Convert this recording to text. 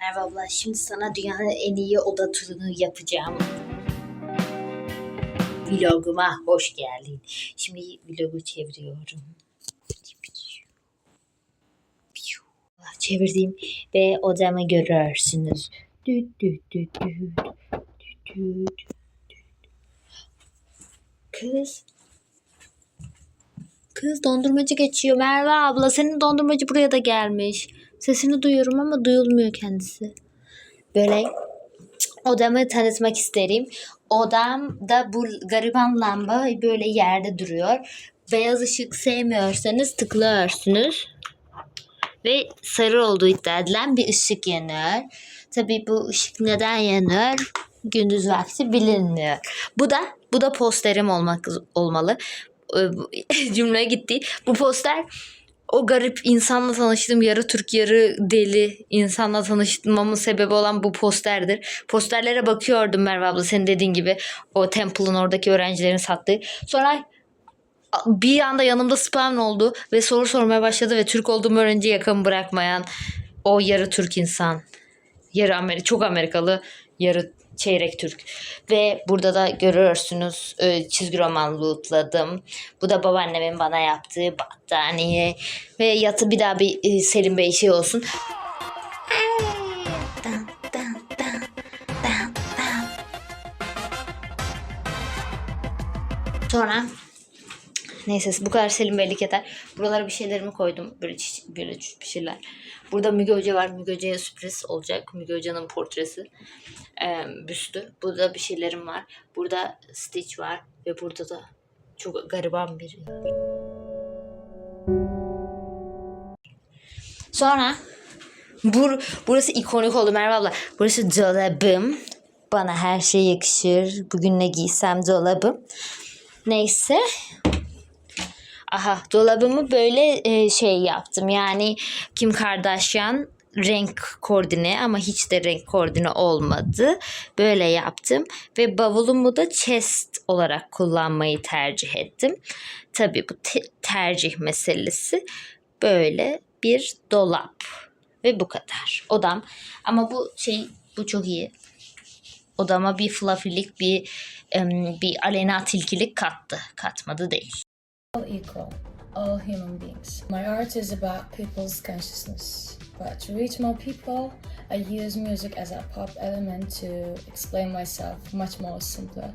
Merhaba abla, şimdi sana dünyanın en iyi oda turunu yapacağım. Vloguma hoş geldin. Şimdi vlogu çeviriyorum. Çevirdim ve odamı görürsünüz. Kız. Kız dondurmacı geçiyor. Merve abla senin dondurmacı buraya da gelmiş. Sesini duyuyorum ama duyulmuyor kendisi. Böyle odamı tanıtmak isterim. Odamda bu gariban lamba böyle yerde duruyor. Beyaz ışık sevmiyorsanız tıklıyorsunuz. Ve sarı olduğu iddia edilen bir ışık yanıyor. Tabii bu ışık neden yanıyor? Gündüz vakti bilinmiyor. Bu da bu da posterim olmak olmalı. Ee, bu- Cümle gitti. Bu poster o garip insanla tanıştığım yarı Türk yarı deli insanla tanışmamın sebebi olan bu posterdir. Posterlere bakıyordum Merve abla senin dediğin gibi o Temple'ın oradaki öğrencilerin sattığı. Sonra bir anda yanımda spam oldu ve soru sormaya başladı ve Türk olduğumu öğrenince yakamı bırakmayan o yarı Türk insan. Yarı Amerika, çok Amerikalı, yarı çeyrek Türk. Ve burada da görüyorsunuz e, çizgi roman lootladım. Bu da babaannemin bana yaptığı battaniye. Ve yatı bir daha bir e, Selim Bey şey olsun. Sonra Neyse bu kadar Selim Beylik yeter. Buralara bir şeylerimi koydum. Böyle, böyle bir şeyler. Burada Müge Hoca var. Müge Hoca'ya sürpriz olacak. Müge Hoca'nın portresi. Ee, büstü. Burada bir şeylerim var. Burada Stitch var. Ve burada da çok gariban bir Sonra bur burası ikonik oldu Merve abla. Burası dolabım. Bana her şey yakışır. Bugün ne giysem dolabım. Neyse. Aha dolabımı böyle e, şey yaptım. Yani Kim Kardashian renk koordine ama hiç de renk koordine olmadı. Böyle yaptım ve bavulumu da chest olarak kullanmayı tercih ettim. Tabii bu te- tercih meselesi. Böyle bir dolap ve bu kadar. Odam ama bu şey bu çok iyi. Odama bir fluffy'lik bir bir alena tilkilik kattı. Katmadı değil. All equal, all human beings. My art is about people's consciousness. But to reach more people, I use music as a pop element to explain myself much more simpler.